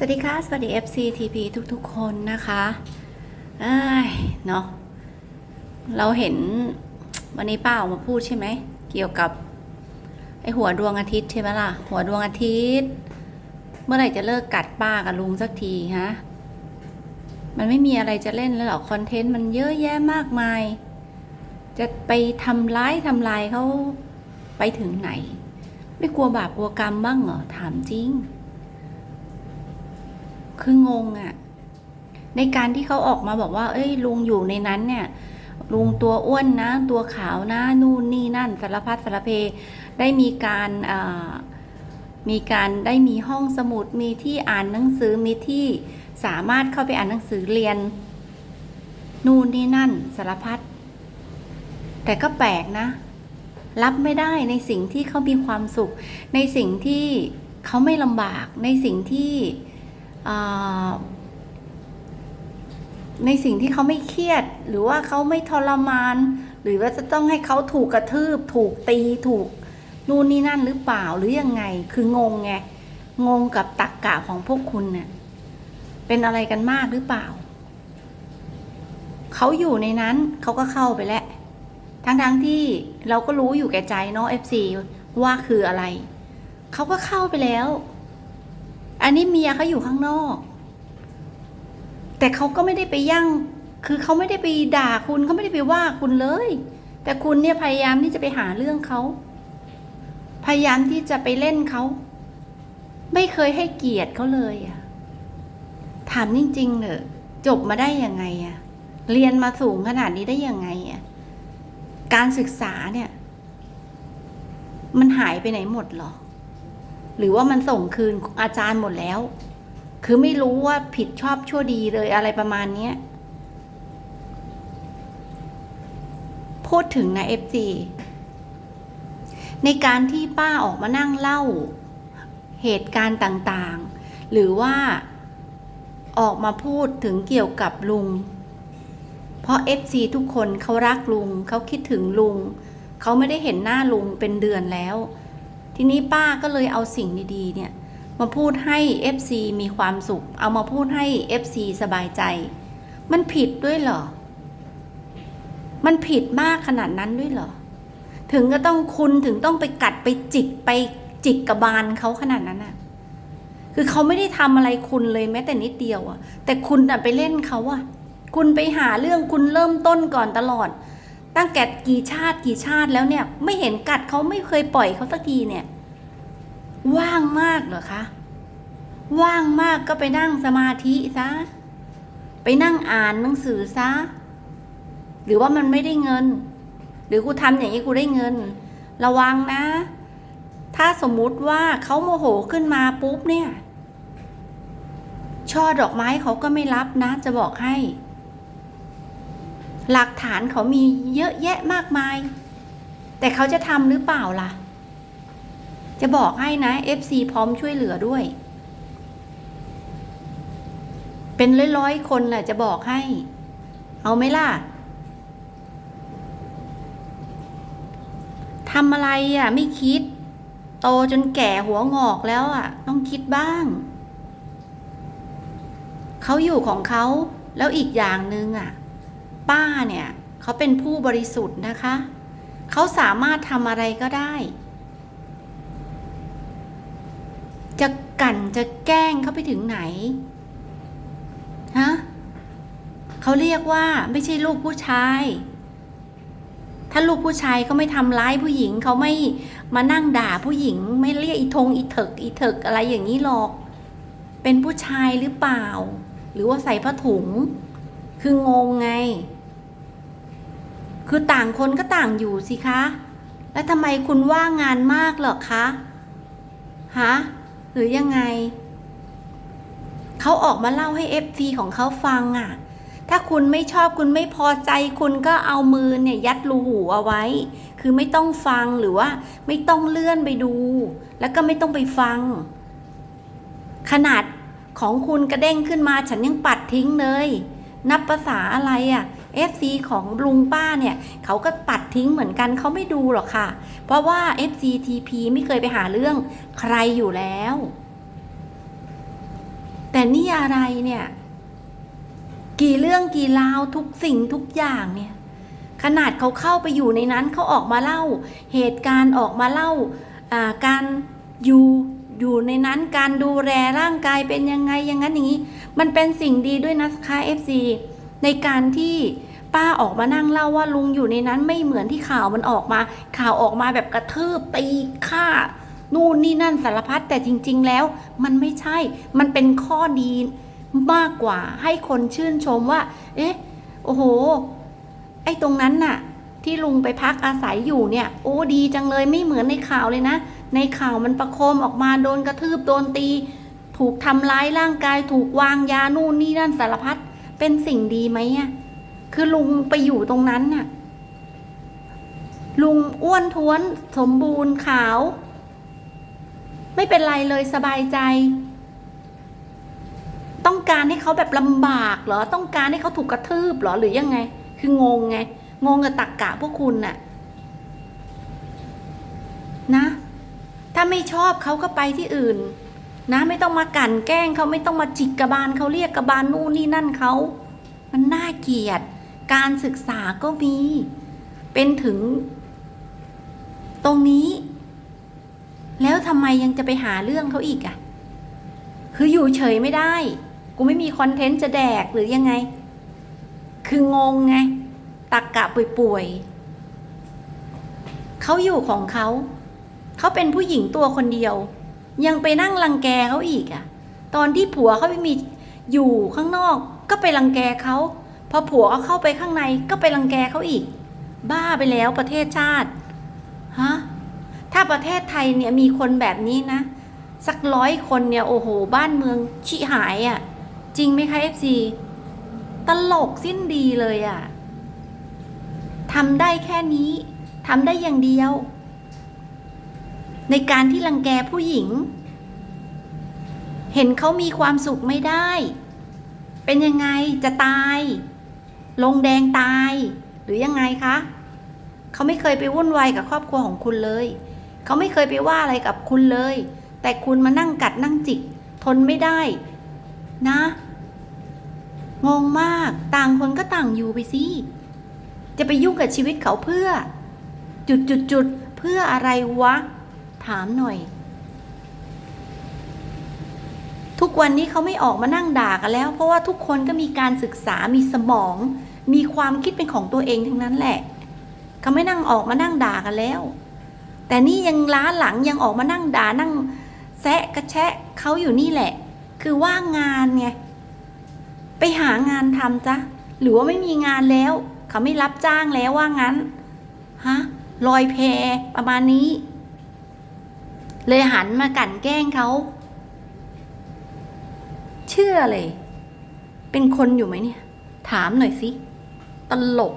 สวัสดีค่ะ สวัสดี FC TP ทุกๆ คนนะคะเอ้ยเนาะเราเห็นวันนี้ป้าออกมาพูดใช่ไหม เกี่ยวกับไอหัวดวงอาทิตย์ใช่ไหมล่ะ หัวดวงอาทิตย์ เมื่อไหร่จะเลิกกัดป้ากับลุงสักทีฮะ มันไม่มีอะไรจะเล่นแล้วหรอคอนเทนต์มันเยอะแยะมากมาย จะไปทำร้ายทำลายเขาไปถึงไหน ไม่กลัวบาปกลัวกรรมบ้างเหรอถามจริง คืองงอะ่ะ ในการที่เขาออกมาบอกว่า เอ้ย ลุงอยู่ในนั้นเนี่ย ลุงตัวอ้วนนะ ตัวขาวนะ นู่นนี่นั่นสารพัดสารเพ ได้มีการมีการได้มีห้องสมุด มีที่อ่านหนังสือ มีที่สามารถเข้าไปอ่านหนังสือเรียน นู่นนี่นั่นสารพัด แต่ก็แปลกนะ รับไม่ได้ในสิ่งที่เขามีความสุข ในสิ่งที่เขาไม่ลำบาก ในสิ่งที่ ในสิ่งที่เขาไม่เครียด หรือว่าเขาไม่ทรมาน หรือว่าจะต้องให้เขาถูกกระทืบ ถูกตีถูกนู่นนี่นั่นหรือเปล่าหรือยังไง คืองงไงงงกับตักกะของพวกคุณเนี่ยเป็นอะไรกันมากหรือเปล่า เขาอยู่ในนั้นเขาก็เข้าไปแล้วทั้งๆทที่เราก็รู้อยู่แก่ใจเนาะ FC ว่าคืออะไร เขาก็เข้าไปแล้ว อันนี้เมียเขาอยู่ข้างนอก แต่เขาก็ไม่ได้ไปยั่ง คือเขาไม่ได้ไปด่าคุณเขาไม่ได้ไปว่าคุณเลย แต่คุณเนี่ยพยายามที่จะไปหาเรื่องเขาพยายามที่จะไปเล่นเขาไม่เคยให้เกียรติเขาเลยอะถามจริงๆเนอะจบมาได้ยังไงอะเรียนมาสูงขนาดนี้ได้ยังไงอะการศึกษาเนี่ย มันหายไปไหนหมดเหรอ หรือว่ามันส่งคืนอาจารย์หมดแล้ว คือไม่รู้ว่าผิดชอบชั่วดีเลยอะไรประมาณเนี้ยพูดถึงนะเอฟซีในการที่ป้าออกมานั่งเล่าเหตุการณ์ต่างๆ หรือว่าออกมาพูดถึงเกี่ยวกับลุง เพราะ FC ทุกคนเขารักลุง เขาคิดถึงลุง เขาไม่ได้เห็นหน้าลุงเป็นเดือนแล้ว ทีนี้ป้าก็เลยเอาสิ่งดีๆ เนี่ยมาพูดให้ FC มีความสุข เอามาพูดให้ FC สบายใจ มันผิดด้วยเหรอ มันผิดมากขนาดนั้นด้วยเหรอ ถึงก็ต้องคุณถึงต้องไปกัดไปจิกไปจิกกระบาลเขาขนาดนั้นอะคือเขาไม่ได้ทำอะไรคุณเลยแม้แต่นิดเดียวอะแต่คุณอะไปเล่นเขาอะคุณไปหาเรื่องคุณเริ่มต้นก่อนตลอด ตั้งแต่กี่ชาติกี่ชาติแล้วเนี่ย ไม่เห็นกัดเขาไม่เคยปล่อยเขาสักทีเนี่ย ว่างมากเหรอคะว่างมากก็ไปนั่งสมาธิซะไปนั่งอ่านหนังสือซะหรือว่ามันไม่ได้เงิน หรือกูทำอย่างนี้กูได้เงิน ระวังนะ ถ้าสมมุติว่าเขาโมโหขึ้นมาปุ๊บเนี่ย ช่อดอกไม้เขาก็ไม่รับนะ จะบอกให้ หลักฐานเขามีเยอะแยะมากมาย แต่เขาจะทำหรือเปล่าล่ะ จะบอกให้นะ FC พร้อมช่วยเหลือด้วย เป็นร้อยๆคนแหละจะบอกให้ เอาไหมล่ะทำอะไรอะ ไม่คิด โตจนแก่หัวงอกแล้วอะ ต้องคิดบ้าง เขาอยู่ของเขาแล้วอีกอย่างหนึ่งอะ ป้าเนี่ยเขาเป็นผู้บริสุทธิ์นะคะ เขาสามารถทำอะไรก็ได้ จะกั่นจะแกล้งเขาไปถึงไหน ฮะเขาเรียกว่าไม่ใช่ลูกผู้ชาย ถ้าลูกผู้ชายเขาไม่ทำร้ายผู้หญิงเขาไม่มานั่งด่าผู้หญิง ไม่เรียกอีทงอีเถิกอีเถิกอะไรอย่างนี้หรอก เป็นผู้ชายหรือเปล่า หรือว่าใส่ผ้าถุง คืองงไง คือต่างคนก็ต่างอยู่สิคะ แล้วทำไมคุณว่างงานมากเหรอคะ ฮะ หรือยังไง เขาออกมาเล่าให้เอฟซีของเขาฟังอะ่ะ ถ้าคุณไม่ชอบคุณไม่พอใจ คุณก็เอามือเนี่ยยัดรูหูเอาไว้ คือไม่ต้องฟังหรือว่า ไม่ต้องเลื่อนไปดู แล้วก็ไม่ต้องไปฟัง ขนาดของคุณกระเด้งขึ้นมาฉันยังปัดทิ้งเลย นับภาษาอะไรอะ่ะ FC ของลุงป้าเนี่ยเขาก็ปัดทิ้งเหมือนกันเขาไม่ดูหรอกค่ะ เพราะว่า FC TP ไม่เคยไปหาเรื่องใครอยู่แล้ว แต่นี่อะไรเนี่ย กี่เรื่องกี่ราวทุกสิ่งทุกอย่างเนี่ย ขนาดเขาเข้าไปอยู่ในนั้นเขาออกมาเล่า เหตุการณ์ออกมาเล่าาการอยู่อยู่ในนั้นการดูแลร่างกายเป็นยังไงอย่างนั้นอย่างนี้ มันเป็นสิ่งดีด้วยนะคะ FC ในการที่ป้าออกมานั่งเล่าว่าลุงอยู่ในนั้นไม่เหมือนที่ข่าวมันออกมา ข่าวออกมาแบบกระทืบตีฆ่านู่นนี่นั่นสารพัดแต่จริง ๆ แล้ว มันไม่ใช่ มันเป็นข้อดีมากกว่าให้คนชื่นชมว่า เอ๊ะ โอ้โห ไอ้ตรงนั้นน่ะ ที่ลุงไปพักอาศัยอยู่เนี่ย โอ้ดีจังเลยไม่เหมือนในข่าวเลยนะ ในข่าวมันประโคมออกมาโดนกระทืบโดนตี ถูกทำร้ายร่างกาย ถูกวางยานู่นนี่นั่นสารพัด เป็นสิ่งดีไหมอะคือลุงไปอยู่ตรงนั้นน่ะ ลุงอ้วนท้วนสมบูรณ์ขาว ไม่เป็นไรเลยสบายใจ ต้องการให้เขาแบบลำบากเหรอ ต้องการให้เขาถูกกระทืบเหรอหรือยังไง คืองงไง งงกับตักกะพวกคุณน่ะ นะ ถ้าไม่ชอบเขาก็ไปที่อื่น นะไม่ต้องมากันแกล้งเขาไม่ต้องมาจิกกระบาลเขาเรียกกระบาลนู่นนี่นั่นเขา มันน่าเกลียด การศึกษาก็มี เป็นถึง ตรงนี้ แล้วทำไมยังจะไปหาเรื่องเขาอีกอะ คืออยู่เฉยไม่ได้ กูไม่มีคอนเทนต์จะแดกหรือยังไง คืองงไง ตักกะป่วยๆเขาอยู่ของเขา เขาเป็นผู้หญิงตัวคนเดียว ยังไปนั่งรังแกเขาอีกอะตอนที่ผัวเขาไม่มีอยู่ข้างนอก ก็ไปรังแกเขาพอผัวเขาเข้าไปข้างในก็ไปรังแกเขาอีก บ้าไปแล้วประเทศชาติฮะถ้าประเทศไทยเนี่ยมีคนแบบนี้นะ สักร้อยคนเนี่ยโอ้โห บ้านเมืองชิหายอะ่ะ จริงไหมคะ FC ตลกสิ้นดีเลยอะ่ะทำได้แค่นี้ทำได้อย่างเดียว ในการที่รังแกผู้หญิง เห็นเขามีความสุขไม่ได้ เป็นยังไงจะตาย ลงแดงตาย หรือยังไงคะเขาไม่เคยไปวุ่นวายกับครอบครัวของคุณเลย เขาไม่เคยไปว่าอะไรกับคุณเลย แต่คุณมานั่งกัดนั่งจิก ทนไม่ได้ นะ งงมาก ต่างคนก็ต่างอยู่ไปสิ จะไปยุ่งกับชีวิตเขาเพื่อ จุดจุดจุดเพื่ออะไรวะ ถามหน่อย ทุกวันนี้เขาไม่ออกมานั่งด่ากันแล้ว เพราะว่าทุกคนก็มีการศึกษามีสมอง มีความคิดเป็นของตัวเองทั้งนั้นแหละเขาไม่นั่งออกมานั่งด่ากันแล้ว แต่นี่ยังล้าหลังยังออกมานั่งด่านั่งแซะกระแชะเขาอยู่นี่แหละ คือว่างงานไงไปหางานทำจ้ะหรือว่าไม่มีงานแล้ว เขาไม่รับจ้างแล้วว่างั้นฮะลอยแพประมาณนี้ เลยหันมากั่นแกล้งเขา เชื่อเลย เป็นคนอยู่ไหมเนี่ย ถามหน่อยสิ ตลก